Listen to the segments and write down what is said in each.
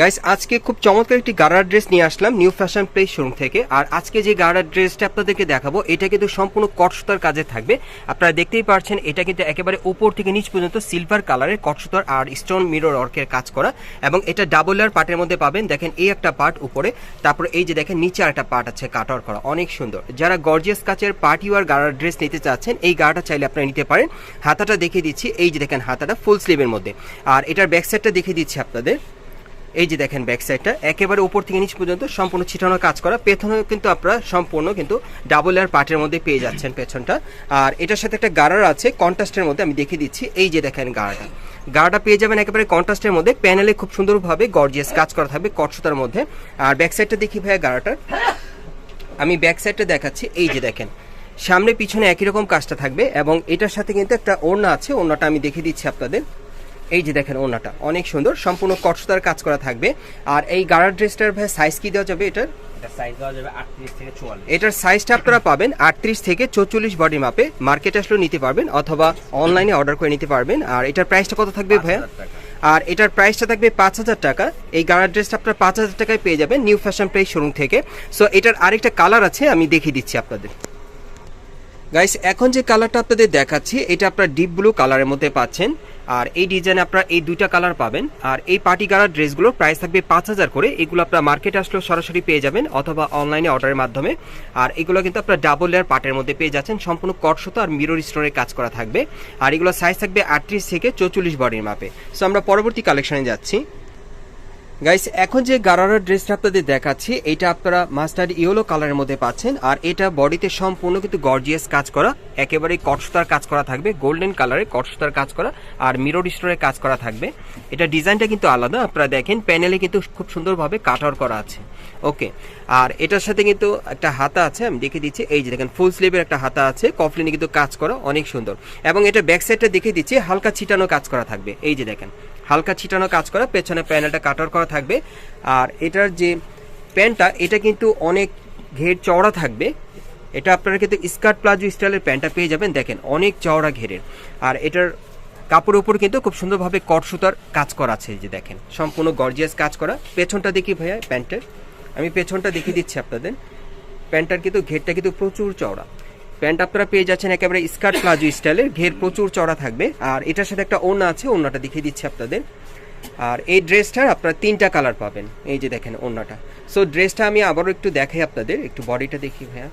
Guys আজকে খুব চমৎকার একটি গারার ড্রেস নিয়ে আসলাম নিউ ফ্যাশন প্লেস শোরুম থেকে। আর আজকে যে গারার ড্রেসটা আপনাদেরকে দেখাবো, এটা কিন্তু সম্পূর্ণ কটসুতার কাজে থাকবে। আপনারা দেখতেই পারছেন, এটা কিন্তু একেবারে উপর থেকে নিচ পর্যন্ত সিলভার কালারের কটসুতার আর স্টোন মিরর অর্কের কাজ করা। এবং এটা ডাবল লেয়ার পার্টের মধ্যে পাবেন, দেখেন এই একটা পার্ট উপরে। তারপর এই যে দেখেন, নিচে আর একটা পার্ট আছে কাটার করা। অনেক সুন্দর। যারা গর্জিয়াস কাচের পার্টি ওয়ার গারার ড্রেস নিতে চাচ্ছেন, এই গাড়াটা চাইলে আপনারা নিতে পারেন। হাতাটা দেখিয়ে দিচ্ছি, এই যে দেখেন, হাতাটা ফুল স্লিভের মধ্যে। আর এটার ব্যাক সাইডটা দেখিয়ে দিচ্ছি আপনাদের। এই যে দেখেন ব্যাক সাইডটা একেবারে উপর থেকে নিচ পর্যন্ত সম্পূর্ণ ছিটানো কাজ করা। পেছনে কিন্তু আপনারা সম্পূর্ণ কিন্তু ডাবল লেয়ার পার্টের মধ্যে পেয়ে যাচ্ছেন পেছনটা। আর এটার সাথে একটা গারার আছে কন্ট্রাস্টের মধ্যে আমি দেখিয়ে দিচ্ছি। এই যে দেখেন গাড়াটা। গাড়াটা পেয়ে যাবেন একেবারে কন্ট্রাস্টের মধ্যে। প্যানেলে খুব সুন্দরভাবে গর্জিয়াস কাজ করা থাকবে কটসুতার মধ্যে। আর ব্যাক সাইডটা দেখি ভাইয়া গাড়াটার আমি ব্যাক সাইডটা দেখাচ্ছি। এই যে দেখেন, সামনে পিছনে একই রকম কাজটা থাকবে এবং এটার সাথে কিন্তু একটা ওড়না আছে। ওড়নাটা আমি দেখিয়ে দিচ্ছি আপনাদের। এই যে দেখেন ওড়নাটা অনেক সুন্দর সম্পূর্ণ কটসুতার কাজ করা থাকবে। আর এই গাড়ার ড্রেসটার ভাই সাইজ কি দেওয়া যাবে এটার? এটার সাইজটা আপনারা পাবেন আটত্রিশ থেকে চৌচল্লিশ বডি মাপে মার্কেটে আসলেও নিতে পারবেন অথবা অনলাইনে অর্ডার করে নিতে পারবেন। আর এটার প্রাইসটা কত থাকবে ভাইয়া? আর এটার প্রাইসটা থাকবে পাঁচ হাজার টাকা। এই গাড়ার ড্রেসটা আপনারা পাঁচ হাজার টাকায় পেয়ে যাবেন নিউ ফ্যাশন প্রাইস শোরুম থেকে। সো এটার আরেকটা কালার আছে আমি দেখিয়ে দিচ্ছি আপনাদের। গাইস এখন যে কালারটা আপনাদের দেখাচ্ছি এটা আপনার ডিপ ব্লু কালারের মধ্যে পাচ্ছেন। আর এই ডিজাইনে আপনারা এই দুইটা কালার পাবেন। আর এই পার্টি কালার ড্রেসগুলো প্রাইস থাকবে পাঁচ হাজার করে। এগুলো আপনারা মার্কেটে আসলেও সরাসরি পেয়ে যাবেন অথবা অনলাইনে অর্ডারের মাধ্যমে। আর এগুলো কিন্তু আপনারা ডাবল লেয়ার পার্টের মধ্যে পেয়ে যাচ্ছেন। সম্পূর্ণ কটসত আর মিরর স্টোনের কাজ করা থাকবে। আর এগুলো সাইজ থাকবে আটত্রিশ থেকে চৌচল্লিশ বডির মাপে। সো আমরা পরবর্তী কালেকশনে যাচ্ছি। গাইস এখন যে গারারার ড্রেসটা আপনাদের দেখাচ্ছি, এটা আপনারা মাস্টার্ড ইয়েলো কালারের মধ্যে পাচ্ছেন, আর এটা বডিতে সম্পূর্ণ কিন্তু গর্জিয়াস কাজ করা একেবারে কটসুতার কাজ করা থাকবে গোল্ডেন কালারে কটসুতার কাজ করা, আর মিরর স্টোরের কাজ করা থাকবে। এটা ডিজাইনটা কিন্তু আলাদা, আপনারা দেখেন প্যানেলে কিন্তু খুব সুন্দরভাবে কাটার করা আছে। ওকে আর এটার সাথে কিন্তু একটা হাতা আছে, আমি দেখে দিচ্ছি, এই যে দেখেন ফুল স্লিভের একটা হাতা আছে, কফলিনে কিন্তু কাজ করা, অনেক সুন্দর। এবং এটা ব্যাক সাইডটা দেখে দিচ্ছি, হালকা ছিটানো কাজ করা থাকবে, এই যে দেখেন। হালকা ছিটানো কাজ করা, পেছনে প্যানেলটা কাটার করা থাকবে। আর এটার যে প্যান্টটা এটা কিন্তু অনেক ঘের চওড়া থাকবে। এটা আপনারা কিন্তু স্কার্ট প্লাজো স্টাইলের প্যান্টটা পেয়ে যাবেন, দেখেন অনেক চওড়া ঘেরের। আর এটার কাপড়ের উপর কিন্তু খুব সুন্দরভাবে কট সুতার কাজ করা আছে যে দেখেন। সম্পূর্ণ গর্জিয়াস কাজ করা। পেছনটা দেখি ভাইয়া, প্যান্টের। আমি পেছনটা দেখিয়ে দিচ্ছি আপনাদের। প্যান্টটার কিন্তু ঘেরটা কিন্তু প্রচুর চওড়া। প্যান্ট আপনারা পেয়ে যাচ্ছেন একেবারে স্কার্ট প্লাজো স্টাইলের। ঘের প্রচুর চড়া থাকবে। আর এটার সাথে একটা ওনা আছে ওনাটা দেখিয়ে দিচ্ছি আপনাদের। আর এই ড্রেসটার আপনারা তিনটা কালার পাবেন। এই যে দেখেন ওনাটা সো ড্রেসটা আমি আবারও একটু দেখাই আপনাদের। একটু বডিটা দেখি ভাইয়া।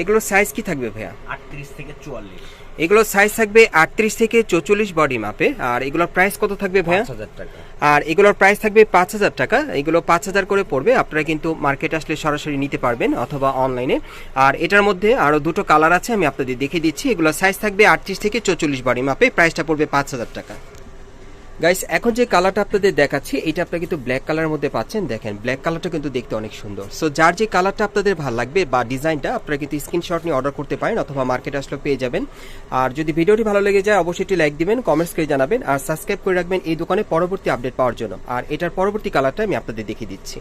এগুলোর সাইজ কি থাকবে ভাইয়া? আটত্রিশ থেকে চুয়াল্লিশ। এগুলোর সাইজ থাকবে আটত্রিশ থেকে চৌচল্লিশ বডি মাপে আর এগুলোর প্রাইস কত থাকবে ভাইয়া? টাকা। আর এগুলোর প্রাইস থাকবে পাঁচ হাজার টাকা। এগুলো পাঁচ হাজার করে পড়বে। আপনারা কিন্তু মার্কেট আসলে সরাসরি নিতে পারবেন অথবা অনলাইনে আর এটার মধ্যে আরও দুটো কালার আছে আমি আপনাদের দেখে দিচ্ছি। এগুলোর সাইজ থাকবে আটত্রিশ থেকে চৌচল্লিশ বডি মাপে প্রাইসটা পড়বে পাঁচ হাজার টাকা। গাইস এখন যে কালারটা আপনাদের দেখাচ্ছি, এটা আপনারা কিন্তু ব্ল্যাক কালারের মধ্যে পাচ্ছেন। দেখেন ব্ল্যাক কালারটা কিন্তু দেখতে অনেক সুন্দর। সো যার যে কালারটা আপনাদের ভালো লাগবে বা ডিজাইনটা আপনারা কিন্তু স্ক্রিনশট নিয়ে অর্ডার করতে পারেন অথবা মার্কেট আসলে পেয়ে যাবেন। আর যদি ভিডিওটি ভালো লেগে যায়, অবশ্যই একটি লাইক দিবেন কমেন্টস করে জানাবেন, আর সাবস্ক্রাইব করে রাখবেন এই দোকানে পরবর্তী আপডেট পাওয়ার জন্য। আর এটার পরবর্তী কালারটা আমি আপনাদের দেখিয়ে দিচ্ছি।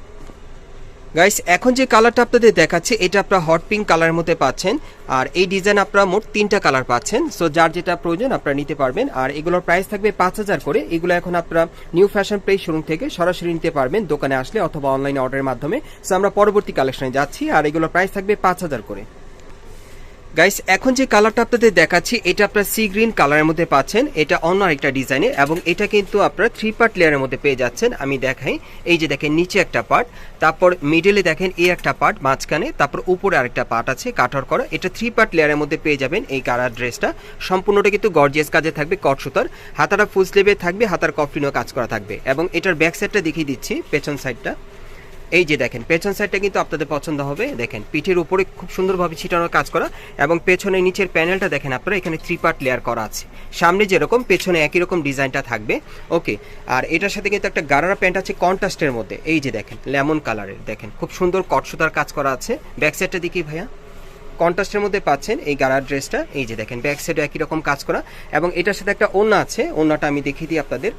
গাইস এখন যে কালারটা আপনাদের দেখাচ্ছে, এটা আপনারা হট পিঙ্ক কালারের মধ্যে পাচ্ছেন। আর এই ডিজাইন আপনারা মোট তিনটা কালার পাচ্ছেন। সো যার যেটা প্রয়োজন, আপনারা নিতে পারবেন। আর এগুলোর প্রাইস থাকবে পাঁচ হাজার করে। এগুলো এখন আপনারা নিউ ফ্যাশন প্রেস শোরুম থেকে সরাসরি নিতে পারবেন, দোকানে আসলে অথবা অনলাইনে অর্ডারের মাধ্যমে। সো আমরা পরবর্তী কালেকশনে যাচ্ছি, আর এগুলোর প্রাইস থাকবে পাঁচ হাজার করে। গাইস এখন যে কালারটা আপনাদের দেখাচ্ছি, এটা আপনারা সি গ্রিন কালারের মধ্যে পাচ্ছেন। এটা অন্য আরেকটা ডিজাইনে এবং এটা কিন্তু আপনারা থ্রি পার্ট লেয়ারের মধ্যে পেয়ে যাচ্ছেন। আমি দেখাই। এই যে দেখেন, নিচে একটা পার্ট তারপর মিডলে দেখেন, এই একটা পার্ট মাঝখানে, তারপর উপরে আরেকটা পার্ট আছে, কাঠর করা। এটা থ্রি পার্ট লেয়ারের মধ্যে পেয়ে যাবেন এই কালার ড্রেসটা সম্পূর্ণটা কিন্তু গর্জিয়াস কাজে থাকবে, কট সুতার। হাতাটা ফুল স্লিভে থাকবে, হাতার কফলিনও কাজ করা থাকবে। এবং এটার ব্যাক সাইডটা দেখিয়ে দিচ্ছি, পেছন সাইডটা এই যে দেখেন, পেছন সাইডটা কিন্তু আপনাদের পছন্দ হবে। দেখেন, পিঠের উপরে খুব সুন্দরভাবে ছিটানোর কাজ করা এবং পেছনে নিচের প্যানেলটা দেখেন আপনারা, এখানে থ্রি পার্ট লেয়ার করা আছে। সামনে যেরকম, পেছনে একই রকম ডিজাইনটা থাকবে। ওকে আর এটার সাথে কিন্তু একটা গারারা প্যান্ট আছে কন্ট্রাস্টের মধ্যে। এই যে দেখেন লেমন কালারের দেখেন, খুব সুন্দর কটসুতার কাজ করা আছে। ব্যাক সাইডটা দেখি ভাইয়া। কন্ট্রাস্টের মধ্যে পাচ্ছেন এই গারার ড্রেসটা এই যে দেখেন ব্যাক সাইডে একই রকম কাজ করা। এবং এটার সাথে একটা ওড়না আছে, ওড়নাটা আমি দেখিয়ে দিই আপনাদের।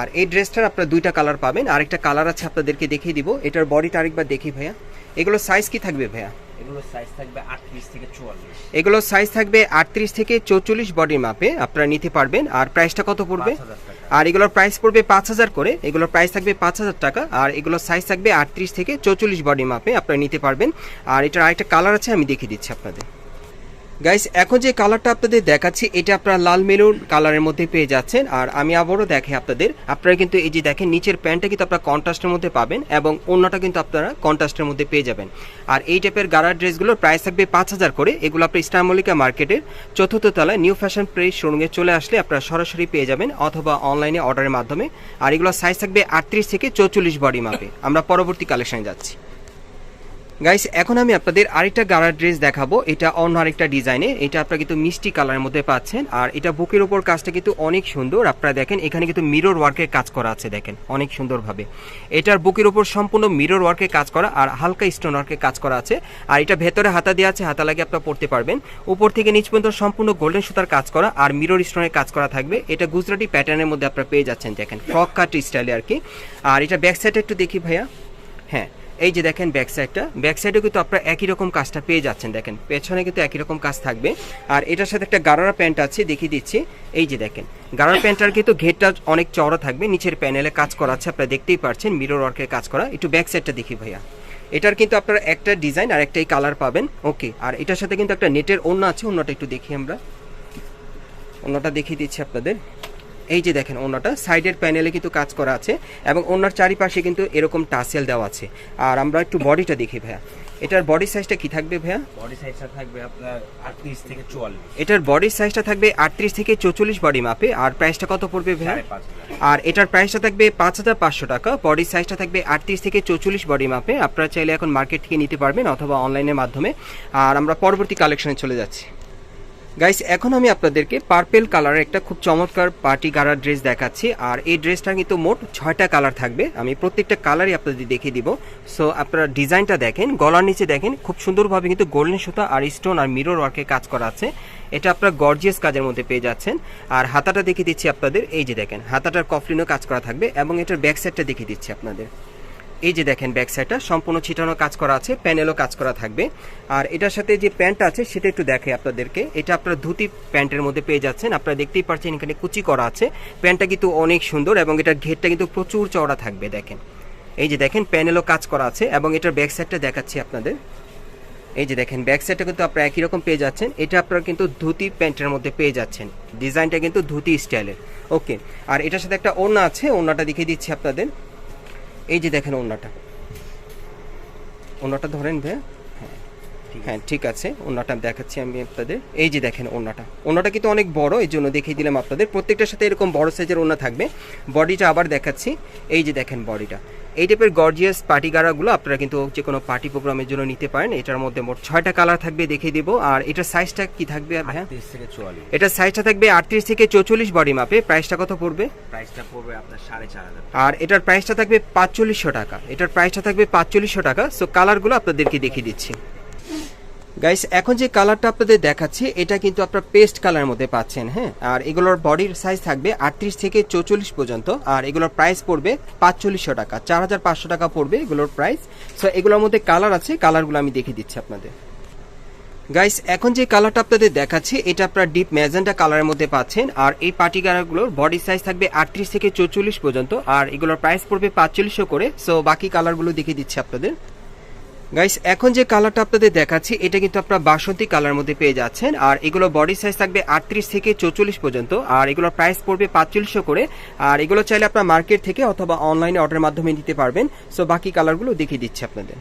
আর এই ড্রেসটার আপনারা দুইটা কালার পাবেন। আরেকটা কালার আছে আপনাদেরকে দেখিয়ে দিব। এটার বডিটা আরেকবার দেখি ভাইয়া। এগুলো সাইজ কি থাকবে ভাইয়া? এগুলো সাইজ থাকবে আটত্রিশ থেকে চুয়াল্লিশ। এগুলো সাইজ থাকবে আটত্রিশ থেকে চৌচল্লিশ বডির মাপে আপনারা নিতে পারবেন। আর প্রাইসটা কত পড়বে? আর এগুলোর প্রাইস পড়বে পাঁচ হাজার করে। এগুলোর প্রাইস থাকবে পাঁচ হাজার টাকা। আর এগুলোর সাইজ থাকবে আটত্রিশ থেকে চৌচল্লিশ বডি মাপে আপনারা নিতে পারবেন। আর এটার আরেকটা কালার আছে আমি দেখিয়ে দিচ্ছি আপনাদের। গাইস এখন যে কালারটা আপনাদের দেখাচ্ছি, এটা আপনারা লাল মেরুন কালারের মধ্যে পেয়ে যাচ্ছেন। আর আমি আবারও দেখে আপনাদের, আপনারা কিন্তু এই যে দেখেন, নিচের প্যান্টটা কিন্তু আপনারা কন্ট্রাস্টের মধ্যে পাবেন এবং অন্যটা কিন্তু আপনারা কন্ট্রাস্টের মধ্যে পেয়ে যাবেন। আর এই টাইপের গাড়ার ড্রেসগুলোর প্রাইস থাকবে পাঁচ হাজার করে। এগুলো আপনি স্টার মল্লিকা মার্কেটের চতুর্থ তলায় নিউ ফ্যাশন প্রেস শোরুমে চলে আসলে আপনারা সরাসরি পেয়ে যাবেন অথবা অনলাইনে অর্ডারের মাধ্যমে। আর এগুলোর সাইজ থাকবে আটত্রিশ থেকে চৌচল্লিশ বডি মাপে। আমরা পরবর্তী কালেকশনে যাচ্ছি। গাইস এখন আমি আপনাদের আরেকটা গাড়ার ড্রেস দেখাবো। এটা অন্য আরেকটা ডিজাইনে এটা আপনারা কিন্তু মিষ্টি কালারের মধ্যে পাচ্ছেন। আর এটা বুকের উপর কাজটা কিন্তু অনেক সুন্দর। আপনারা দেখেন, এখানে কিন্তু মিরর ওয়ার্কের কাজ করা আছে, দেখেন, অনেক সুন্দরভাবে। এটার বুকের উপর সম্পূর্ণ মিরর ওয়ার্কের কাজ করা আর হালকা স্টোন ওয়ার্কের কাজ করা আছে। আর এটা ভেতরে হাতা দেওয়া আছে, হাতা লাগিয়ে আপনারা পড়তে পারবেন। উপর থেকে নিচ পর্যন্ত সম্পূর্ণ গোল্ডেন সুতার কাজ করা আর মিরর স্টোনের কাজ করা থাকবে। এটা গুজরাটি প্যাটার্নের মধ্যে আপনারা পেয়ে যাচ্ছেন, দেখেন, ফ্রক কাট স্টাইলে আর কি। আর এটা ব্যাক সাইডে একটু দেখি ভাইয়া। হ্যাঁ এই যে দেখেন ব্যাক সাইডটা ব্যাক সাইডেও কিন্তু আপনারা একই রকম কাজটা পেয়ে যাচ্ছেন, দেখেন। পেছনে কিন্তু একই রকম কাজ থাকবে। আর এটার সাথে একটা গারারা প্যান্ট আছে, দেখিয়ে দিচ্ছি। এই যে দেখেন, গারারা প্যান্টটার কিন্তু ঘেরটা অনেক চওড়া থাকবে, নিচের প্যানেলে কাজ করা আছে, আপনারা দেখতেই পাচ্ছেন মিরর ওয়ার্কের কাজ করা। একটু ব্যাক সাইডটা দেখি ভাইয়া। এটার কিন্তু আপনারা একটা ডিজাইন আর একটাই কালার পাবেন। ওকে আর এটার সাথে কিন্তু একটা নেটের অন্য আছে অন্যটা একটু দেখি আমরা। অন্যটা দেখিয়ে দিচ্ছি আপনাদের। এই যে দেখেন অন্যটা সাইডের প্যানেলে কিন্তু কাজ করা আছে এবং অন্যার চারিপাশে কিন্তু এরকম টাসেল দেওয়া আছে। আর আমরা একটু বডিটা দেখি ভাইয়া। এটার বডি সাইজটা কি থাকবে ভাইয়া? বডি সাইজটা থাকবে আপনার আটত্রিশ থেকে চুয়াল্লিশ। এটার বডি সাইজটা থাকবে আটত্রিশ থেকে চৌচল্লিশ বডি মাপে আর প্রাইসটা কত পড়বে ভাইয়া? আর এটার প্রাইসটা থাকবে পাঁচ হাজার পাঁচশো টাকা বডি সাইজটা থাকবে আটত্রিশ থেকে চৌচল্লিশ বডি মাপে। আপনারা চাইলে এখন মার্কেট থেকে নিতে পারবেন অথবা অনলাইনের মাধ্যমে। আর আমরা পরবর্তী কালেকশনে চলে যাচ্ছি। গাইস এখন আমি আপনাদেরকে পার্পেল কালারের একটা খুব চমৎকার পার্টি গাড়ার ড্রেস দেখাচ্ছি। আর এই ড্রেসটা কিন্তু মোট ছয়টা কালার থাকবে। আমি প্রত্যেকটা কালারই আপনাদের দেখিয়ে দিব। সো আপনারা ডিজাইনটা দেখেন, গলার নিচে দেখেন, খুব সুন্দরভাবে কিন্তু গোল্ডেন সুতা আর স্টোন আর মিরর ওয়ার্কের কাজ করা আছে। এটা আপনারা গর্জিয়াস কাজের মধ্যে পেয়ে যাচ্ছেন। আর হাতাটা দেখিয়ে দিচ্ছি আপনাদের, এই যে দেখেন, হাতাটার কফলিনও কাজ করা থাকবে এবং এটার ব্যাক সাইডটা দেখিয়ে দিচ্ছি আপনাদের। এই যে দেখেন ব্যাক সাইডটা সম্পূর্ণ ছিটানো কাজ করা আছে প্যানেলও কাজ করা থাকবে। আর এটার সাথে যে প্যান্ট আছে, সেটা একটু দেখে আপনাদেরকে। এটা আপনারা ধুতি প্যান্টের মধ্যে পেয়ে যাচ্ছেন। আপনারা দেখতেই পাচ্ছেন এখানে কুচি করা আছে। প্যান্টটা কিন্তু অনেক সুন্দর এবং এটার ঘেরটা কিন্তু প্রচুর চওড়া থাকবে, দেখেন। এই যে দেখেন প্যানেলও কাজ করা আছে এবং এটার ব্যাক সাইডটা দেখাচ্ছি আপনাদের। এই যে দেখেন ব্যাক সাইডটা কিন্তু আপনারা একই রকম পেয়ে যাচ্ছেন। এটা আপনারা কিন্তু ধুতি প্যান্টের মধ্যে পেয়ে যাচ্ছেন। ডিজাইনটা কিন্তু ধুতি স্টাইলের ওকে আর এটার সাথে একটা ওড়না আছে, ওড়নাটা দেখিয়ে দিচ্ছি আপনাদের। এই যে দেখেন ওনাটা ওনাটা ধরেন ঠিক হ্যাঁ ঠিক আছে ওড়নাটা দেখাচ্ছি আমি আপনাদের এই যে দেখেন ওড়নাটা। ওড়নাটা কিন্তু অনেক বড় এই জন্য দেখিয়ে দিলাম আপনাদের। প্রত্যেকটার সাথে এরকম বড় সাইজের ওড়না থাকবে। বডিটা আবার দেখাচ্ছি এই যে দেখেন বডিটা। এই টাইপের গর্জিয়াস পার্টি গাড়াগুলো আপনারা কিন্তু যে কোনো পার্টি প্রোগ্রামের জন্য নিতে পারেন। এটার মধ্যে মোট ছয়টা কালার থাকবে দেখিয়ে দিব। আর এটার সাইজটা কি থাকবে? ভাইয়া চুয়াল্লিশ। এটার সাইজটা থাকবে আটত্রিশ থেকে চৌচল্লিশ বডি মাপে প্রাইসটা কত পড়বে? প্রাইসটা পড়বে আপনার সাড়ে চার হাজার আর এটার প্রাইসটা থাকবে পাঁচচল্লিশশো টাকা। এটার প্রাইসটা থাকবে পাঁচচল্লিশশো টাকা। সো কালারগুলো আপনাদেরকে দেখিয়ে দিচ্ছি। গাইস এখন যে কালারটা আপনাদের দেখাচ্ছি, এটা কিন্তু আপনার পেস্ট কালারের মধ্যে পাচ্ছেন হ্যাঁ? আর এগুলোর বডির সাইজ থাকবে আটত্রিশ থেকে চৌচল্লিশ পর্যন্ত, আর এগুলোর প্রাইস পড়বে পাঁচচল্লিশশো টাকা, চার হাজার পাঁচশো টাকা পড়বে এগুলোর প্রাইস সো এগুলোর মধ্যে কালার আছে কালারগুলো আমি দেখিয়ে দিচ্ছি আপনাদের। গাইস এখন যে কালারটা আপনাদের দেখাচ্ছি, এটা আপনারা ডিপ ম্যাজেন্টা কালারের মধ্যে পাচ্ছেন, আর এই পার্টি কালারগুলোর বডি সাইজ থাকবে আটত্রিশ থেকে চৌচল্লিশ পর্যন্ত, আর এগুলোর প্রাইস পড়বে পাঁচচল্লিশশো করে। সো বাকি কালারগুলো দেখিয়ে দিচ্ছি আপনাদের। গাইস এখন যে কালারটা আপনাদের দেখাচ্ছি, এটা কিন্তু আপনারা বাসন্তী কালার মধ্যে পেয়ে যাচ্ছেন। আর এগুলো বডি সাইজ থাকবে আটত্রিশ থেকে চৌচল্লিশ পর্যন্ত। আর এগুলোর প্রাইস পড়বে পাঁচচল্লিশশো করে। আর এগুলো চাইলে আপনারা মার্কেট থেকে অথবা অনলাইনে অর্ডারের মাধ্যমে নিতে পারবেন। সো বাকি কালারগুলো দেখিয়ে দিচ্ছি আপনাদের।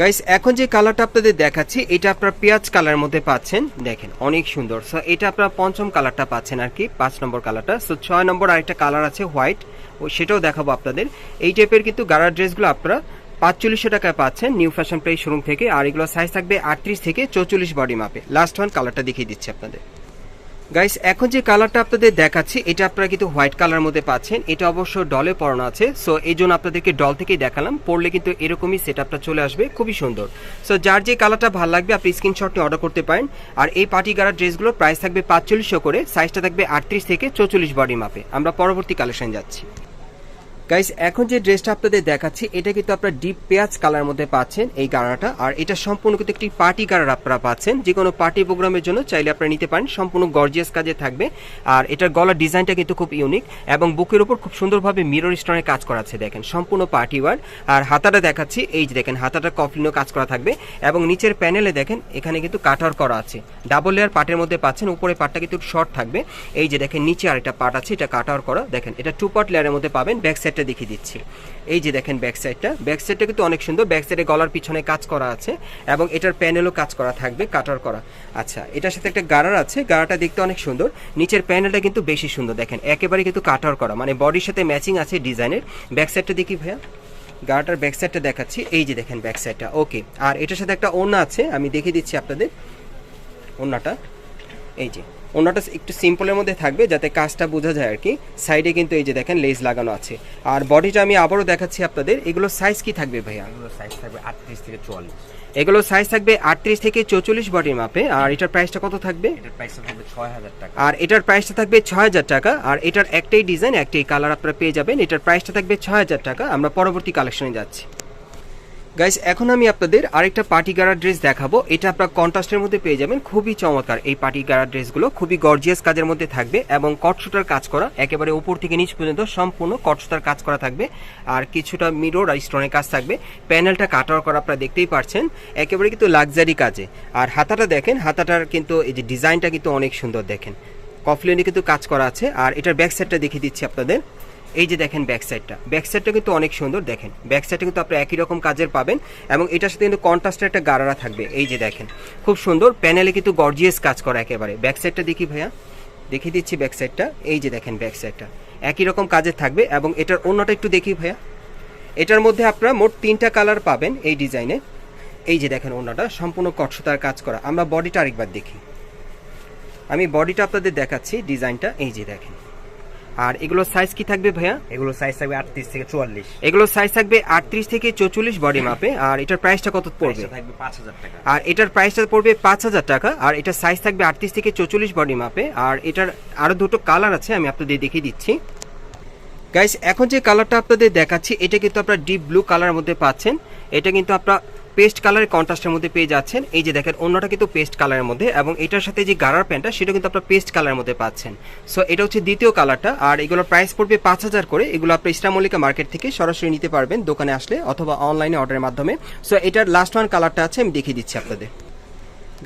গাইস এখন যে কালারটা আপনাদের দেখাচ্ছি, এটা আপনার পেঁয়াজ কালারের মধ্যে পাচ্ছেন। দেখেন, অনেক সুন্দর। সো এটা আপনার পঞ্চম কালারটা পাচ্ছেন আর কি, পাঁচ নম্বর কালারটা। সো ছয় নম্বর আরেকটা কালার আছে হোয়াইট। ও, সেটাও দেখাবো আপনাদের। এই টাইপের কিন্তু গাড়ার ড্রেসগুলো আপনারা পাঁচচল্লিশশো টাকায় পাচ্ছেন নিউ ফ্যাশন প্রাইস শোরুম থেকে, আর এগুলো সাইজ থাকবে আটত্রিশ থেকে চৌচল্লিশ বডি মাপে লাস্ট ওয়ান কালারটা দেখিয়ে দিচ্ছি আপনাদের। গাইস এখন যে কালারটা আপনাদের দেখাচ্ছি, এটা আপনারা কিন্তু হোয়াইট কালার মধ্যে পাচ্ছেন। এটা অবশ্য ডলে পরানো আছে সো এই জন্য আপনাদেরকে ডল থেকেই দেখালাম। পরলে কিন্তু এরকমই সেট আপটা চলে আসবে, খুবই সুন্দর। সো যার যে কালারটা ভালো লাগবে, আপনি স্ক্রিনশট নিয়ে অর্ডার করতে পারেন। আর এই পার্টি গাড়ার ড্রেসগুলোর প্রাইস থাকবে পাঁচচল্লিশশো করে সাইজটা থাকবে আটত্রিশ থেকে চৌচল্লিশ বডি মাপে আমরা পরবর্তী কালেকশন যাচ্ছি। গাইস এখন যে ড্রেসটা আপনাদের দেখাচ্ছি, এটা কিন্তু আপনারা ডিপ পেঁয়াজ কালার মধ্যে পাচ্ছেন এই গাড়াটা। আর এটা সম্পূর্ণ কিন্তু একটি পার্টি গাড়ার আপনারা পাচ্ছেন। যে কোনো পার্টি প্রোগ্রামের জন্য চাইলে আপনারা নিতে পারেন। সম্পূর্ণ গর্জিয়াস কাজে থাকবে। আর এটার গলার ডিজাইনটা কিন্তু খুব ইউনিক এবং বুকের উপর খুব সুন্দরভাবে মিরর স্টোনের কাজ করা আছে দেখেন, সম্পূর্ণ পার্টি ওয়ার আর হাতাটা দেখাচ্ছি, এই যে দেখেন, হাতাটা কফলিনও কাজ করা থাকবে। এবং নিচের প্যানেলে দেখেন, এখানে কিন্তু কাটার করা আছে। ডাবল লেয়ার পার্টের মধ্যে পাচ্ছেন উপরে পার্টটা কিন্তু শর্ট থাকবে। এই যে দেখেন, নিচে আরেকটা পার্ট আছে, এটা কাটার করা। দেখেন, এটা টু পার্ট লেয়ারের মধ্যে পাবেন ব্যাক সাইডটা দেখিয়ে দিচ্ছি। এই যে দেখেন ব্যাক সাইডটা ব্যাক সাইডটা কিন্তু অনেক সুন্দর। ব্যাক সাইডে গলার পিছনে কাজ করা আছে এবং এটার প্যানেলও কাজ করা থাকবে কাটার করা। আচ্ছা এটার সাথে একটা গাড়ার আছে। গাড়াটা দেখতে অনেক সুন্দর। নিচের প্যানেলটা কিন্তু বেশি সুন্দর। দেখেন, একেবারে কিন্তু কাটার করা। মানে বডির সাথে ম্যাচিং আছে ডিজাইনের। ব্যাক সাইডটা দেখি ভাইয়া। গাড়াটার ব্যাক সাইডটা দেখাচ্ছি। এই যে দেখেন ব্যাক সাইডটা ওকে আর এটার সাথে একটা ওড়না আছে। আমি দেখিয়ে দিচ্ছি আপনাদের। ওড়নাটা। এই যে। ওনাটা একটু সিম্পলের মধ্যে থাকবে যাতে কাজটা বোঝা যায় আর কি সাইডে কিন্তু এই যে দেখেন লেস লাগানো আছে। আর বডিটা আমি আবারও দেখাচ্ছি আপনাদের এগুলো সাইজ কি থাকবে ভাইয়া? এগুলো সাইজ থাকবে আটত্রিশ থেকে চুয়াল্লিশ। এগুলো সাইজ থাকবে আটত্রিশ থেকে চৌচল্লিশ বডির মাপে। আর এটার প্রাইসটা কত থাকবে? এটার প্রাইস থাকবে ছয় হাজার টাকা। আর এটার প্রাইসটা থাকবে ছয় হাজার টাকা। আর এটার একটাই ডিজাইন একটাই কালার আপনারা পেয়ে যাবেন। এটার প্রাইসটা থাকবে ছয় হাজার টাকা। আমরা পরবর্তী কালেকশনে যাচ্ছি। গাইস এখন আমি আপনাদের আরেকটা পার্টি গাড়ার ড্রেস দেখাবো। এটা আপনারা কন্ট্রাস্টের মধ্যে পেয়ে যাবেন। খুবই চমৎকার। এই পার্টি গাড়ার ড্রেসগুলো খুবই গর্জিয়াস কাজের মধ্যে থাকবে এবং কটসুটার কাজ করা, একেবারে উপর থেকে নিচ পর্যন্ত সম্পূর্ণ কটসুটার কাজ করা থাকবে। আর কিছুটা মিরর আর স্টোনের কাজ থাকবে। প্যানেলটা কাটার করা আপনারা দেখতেই পারছেন। একেবারে কিন্তু লাক্সারি কাজে। আর হাতাটা দেখেন, হাতাটার কিন্তু এই যে ডিজাইনটা কিন্তু অনেক সুন্দর দেখেন। কফলিনে কিন্তু কাজ করা আছে। আর এটার ব্যাক সাইডটা দেখিয়ে দিচ্ছি আপনাদের। এই যে দেখেন ব্যাক সাইডটা ব্যাক সাইডটা কিন্তু অনেক সুন্দর, দেখেন। ব্যাক সাইডটা কিন্তু আপনি একই রকম কাজের পাবেন এবং এটার সাথে কিন্তু কন্ট্রাস্টের একটা গাড়ারা থাকবে। এই যে দেখেন, খুব সুন্দর। প্যানেলে কিন্তু গর্জিয়াস কাজ করা একেবারে। ব্যাক সাইডটা দেখি ভাইয়া। দেখিয়ে দিচ্ছি ব্যাক সাইডটা এই যে দেখেন ব্যাক সাইডটা একই রকম কাজের থাকবে এবং এটার অন্যটা একটু দেখি ভাইয়া। এটার মধ্যে আপনারা মোট তিনটা কালার পাবেন এই ডিজাইনে এই যে দেখেন অন্যটা, সম্পূর্ণ কটসতার কাজ করা। আমরা বডিটা আরেকবার দেখি। আমি বডিটা আপনাদের দেখাচ্ছি ডিজাইনটা এই যে দেখেন। আর এগুলো সাইজ কি থাকবে ভাইয়া? এগুলো সাইজ থাকবে আটত্রিশ থেকে চুয়াল্লিশ। এগুলো সাইজ থাকবে আটত্রিশ থেকে চৌচল্লিশ বডি মাপে আর এটার প্রাইসটা কত পড়বে? থাকবে পাঁচ হাজার টাকা। আর এটার প্রাইসটা পড়বে পাঁচ হাজার টাকা আর এটার সাইজ থাকবে আটত্রিশ থেকে চৌচল্লিশ বডি মাপে আর এটার আরও দুটো কালার আছে আমি আপনাদের দেখিয়ে দিচ্ছি। গাইস এখন যে কালারটা আপনাদের দেখাচ্ছি এটা কিন্তু আপনারা ডিপ ব্লু কালারের মধ্যে পাচ্ছেন। এটা কিন্তু আপনারা পেস্ট কালারের কন্ট্রাস্টের মধ্যে পেয়ে যাচ্ছেন। এই যে দেখেন, অন্যটা কিন্তু পেস্ট কালারের মধ্যে এবং এটার সাথে যে গাড়ার প্যান্টটা, সেটা কিন্তু আপনার পেস্ট কালারের মধ্যে পাচ্ছেন। সো এটা হচ্ছে দ্বিতীয় কালারটা আর এগুলোর প্রাইস পড়বে পাঁচ হাজার করে। এগুলো আপনি ইসলামলিকা মার্কেট থেকে সরাসরি নিতে পারবেন দোকানে আসলে অথবা অনলাইনে অর্ডারের মাধ্যমে। সো এটার লাস্ট ওয়ান কালারটা আছে, আমি দেখিয়ে দিচ্ছি আপনাদের।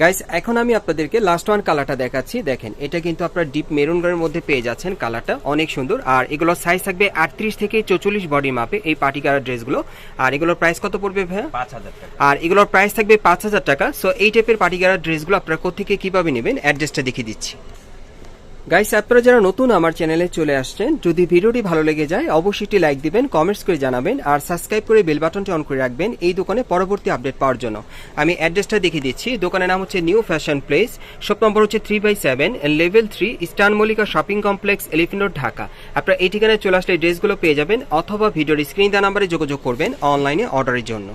গাইস এখন আমি আপনাদেরকে লাস্ট ওয়ান কালারটা দেখাচ্ছি। দেখেন এটা কিন্তু আপনার ডিপ মেরুন রঙের মধ্যে পেয়ে যাচ্ছেন কালারটা অনেক সুন্দর। আর এগুলো সাইজ থাকবে আটত্রিশ থেকে চৌচল্লিশ বডি মাপে এই পার্টি কালার ড্রেসগুলো আর এগুলোর প্রাইস কত পড়বে ভাইয়া? পাঁচ হাজার টাকা। আর এগুলোর প্রাইস থাকবে পাঁচ হাজার টাকা। সো এই টাইপের পার্টি কালার ড্রেসগুলো আপনারা কোথেকে কীভাবে নেবেন? অ্যাড্রেসটা দেখিয়ে দিচ্ছি। গাইস, আপনারা যারা নতুন আমার চ্যানেলে চলে আসছেন, যদি ভিডিওটি ভালো লেগে যায়, অবশ্যই একটি লাইক দিবেন কমেন্টস করে জানাবেন, আর সাবস্ক্রাইব করে বেল বাটনটি অন করে রাখবেন এই দোকানে পরবর্তী আপডেট পাওয়ার জন্য। আমি অ্যাড্রেসটা দেখিয়ে দিচ্ছি। দোকানের নাম হচ্ছে new fashion place shop number হচ্ছে three by seven level three eastern Mallika shopping complex elephant road Dhaka আপনারা এই ঠিকানায় চলে আসলে ড্রেসগুলো পেয়ে যাবেন, অথবা ভিডিওর স্ক্রিন দেওয়া নাম্বারে যোগাযোগ করবেন অনলাইনে অর্ডারের জন্য।